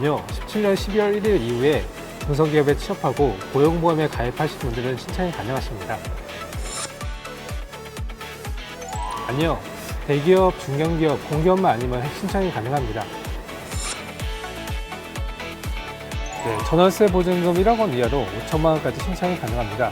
2017년 12월 1일 이후에 중소기업에 취업하고 고용보험에 가입하신 분들은 신청이 가능하십니다. 아니요. 대기업, 중견기업, 공기업만 아니면 신청이 가능합니다. 네, 전월세 보증금 1억 원 이하로 5천만 원까지 신청이 가능합니다.